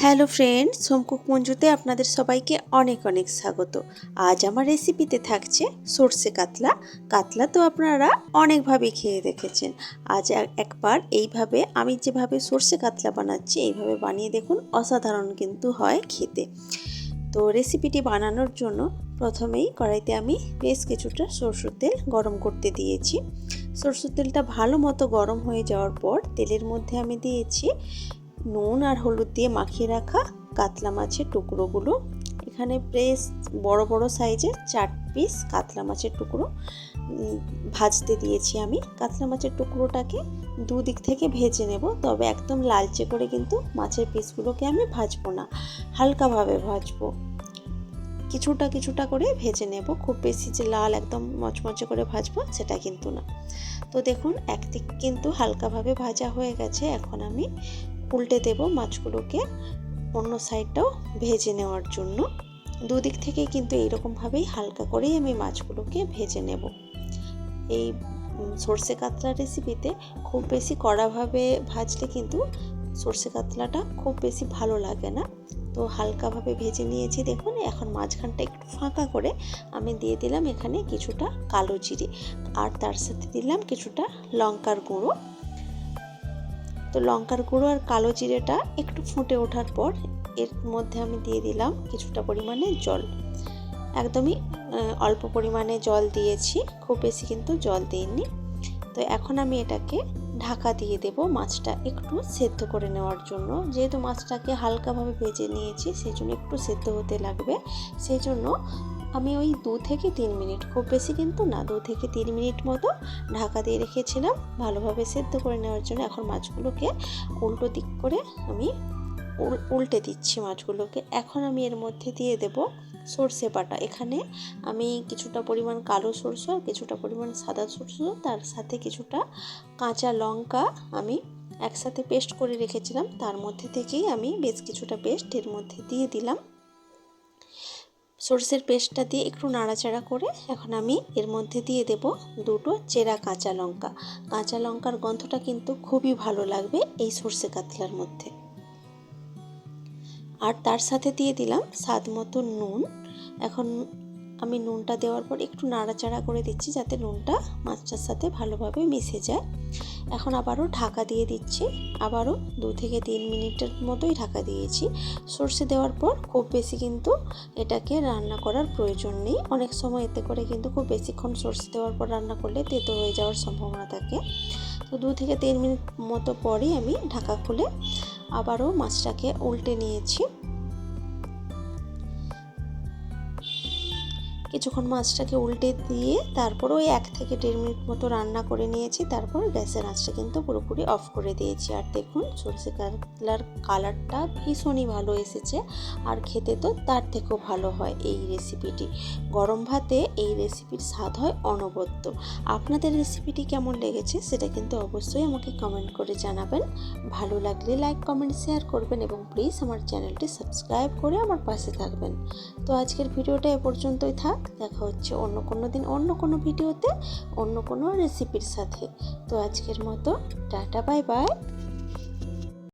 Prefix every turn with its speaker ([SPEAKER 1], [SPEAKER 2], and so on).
[SPEAKER 1] Hello friend সোমকুক মঞ্জুতে আপনাদের সবাইকে অনেক অনেক স্বাগত। আজ আমার রেসিপিতে থাকছে সর্ষে কাতলা। কাতলা তো আপনারা অনেকভাবে খেয়ে দেখেছেন। আজ এক- একবার এইভাবে আমি যেভাবে সর্ষে কাতলা বানাচ্ছি, এইভাবে বানিয়ে দেখুন, অসাধারণ কিন্তু হয় খেতে। তো রেসিপিটি বানানোর জন্য প্রথমেই কড়াইতে আমি বেশ কিছুটা সরষের তেল গরম করতে দিয়েছি। সরষের তেলটা ভালো মতো গরম হয়ে যাওয়ার পর তেলের মধ্যে আমি দিয়েছি নুন আর হলুদ দিয়ে মাখিয়ে রাখা কাতলা মাছের টুকরোগুলো। এখানে বেশ বড় বড় সাইজের চার পিস কাতলা মাছের টুকরো ভাজতে দিয়েছি আমি। কাতলা মাছের টুকরোটাকে দুদিক থেকে ভেজে নেব, তবে একদম লালচে করে কিন্তু মাছের পিসগুলোকে আমি ভাজবো না, হালকাভাবে ভাজবো। কিছুটা কিছুটা করে ভেজে নেব, খুব বেশি যে লাল একদম মচমচে করে ভাজবো সেটা কিন্তু না। তো দেখুন, একদিক কিন্তু হালকাভাবে ভাজা হয়ে গেছে, এখন আমি উল্টে দেব মাছগুলোকে অন্য সাইডটাও ভেজে নেওয়ার জন্য। দুদিক থেকেই কিন্তু এইরকমভাবেই হালকা করেই আমি মাছগুলোকে ভেজে নেব। এই সর্ষে কাতলা রেসিপিতে খুব বেশি কড়াভাবে ভাজলে কিন্তু সর্ষে কাতলাটা খুব বেশি ভালো লাগে না। তো হালকাভাবে ভেজে নিয়েছি দেখুন, এখন মাঝখানটা একটু ফাঁকা করে আমি দিয়ে দিলাম এখানে কিছুটা কালো জিরে। আর তার সাথে দিলাম কিছুটা লঙ্কার গুঁড়ো। তো লঙ্কার গুঁড়ো আর কালো জিরেটা একটু ফুটে ওঠার পর এর মধ্যে আমি দিয়ে দিলাম কিছুটা পরিমাণে জল। একদমই অল্প পরিমাণে জল দিয়েছি, খুব বেশি কিন্তু জল দিইনি। তো এখন আমি এটাকে ঢাকা দিয়ে দেব মাছটা একটু সেদ্ধ করে নেওয়ার জন্য। যেহেতু মাছটাকে হালকাভাবে ভেজে নিয়েছি, সেই জন্য একটু সেদ্ধ হতে লাগবে। সেই জন্য আমি ওই দু থেকে তিন মিনিট, খুব বেশি কিন্তু না, দু থেকে তিন মিনিট মতো ঢাকা দিয়ে রেখেছিলাম ভালোভাবে সেদ্ধ করে নেওয়ার জন্য। এখন মাছগুলোকে উল্টো দিক করে আমি উল- উল্টে দিচ্ছি মাছগুলোকে। এখন আমি এর মধ্যে দিয়ে দেব সর্ষে বাটা। এখানে আমি কিছুটা পরিমাণ কালো সরষে আর কিছুটা পরিমাণ সাদা সরষে, তার সাথে কিছুটা কাঁচা লঙ্কা আমি একসাথে পেস্ট করে রেখেছিলাম। তার মধ্যে থেকেই আমি বেশ কিছুটা পেস্ট এর মধ্যে দিয়ে দিলাম। সর্ষের পেস্টটা দিয়ে একটু নাড়াচাড়া করে এখন আমি এর মধ্যে দিয়ে দেব দুটো চেরা কাঁচা লঙ্কা। কাঁচা লঙ্কার গন্ধটা কিন্তু খুবই ভালো লাগবে এই সর্ষে কাতলার মধ্যে। আর তার সাথে দিয়ে দিলাম স্বাদ মতো নুন। এখন আমি নুনটা দেওয়ার পর একটু নাড়াচাড়া করে দিচ্ছি যাতে নুনটা মাছটার সাথে ভালোভাবে মিশে যায়। এখন আবারও ঢাকা দিয়ে দিচ্ছি। আবারও দু থেকে তিন মিনিটের মতোই ঢাকা দিয়েছি। সর্ষে দেওয়ার পর খুব বেশি কিন্তু এটাকে রান্না করার প্রয়োজন নেই। অনেক সময় এতে করে কিন্তু খুব বেশিক্ষণ সর্ষে দেওয়ার পর রান্না করলে তেতো হয়ে যাওয়ার সম্ভাবনা থাকে। তো দু থেকে তিন মিনিট মতো পরেই আমি ঢাকা খুলে আবারও মাছটাকে উল্টে নিয়েছি। কিছুক্ষণ মাছটাকে উল্টে দিয়ে তারপর ওই এক থেকে দেড় মিনিট মতো রান্না করে নিয়েছি। তারপর গ্যাসের আঁচটা কিন্তু পুরোপুরি অফ করে দিয়েছি। আর দেখুন সরষে কাতলার কালারটা ভীষণই ভালো এসেছে। আর খেতে তো তার থেকেও ভালো হয় এই রেসিপিটি গরম ভাতে এই রেসিপির স্বাদ হয় অনবদ্য। আপনাদের রেসিপিটি কেমন লেগেছে সেটা কিন্তু অবশ্যই আমাকে কমেন্ট করে জানাবেন। ভালো লাগলে লাইক কমেন্ট শেয়ার করবেন এবং প্লিজ আমার চ্যানেলটি সাবস্ক্রাইব করে আমার পাশে থাকবেন। তো আজকের ভিডিওটা এ পর্যন্তই থাক। দেখা হচ্ছে অন্য কোনো দিন, অন্য কোনো ভিডিওতে, অন্য কোনো রেসিপির সাথে। তো আজকের মতো টাটা বাই বাই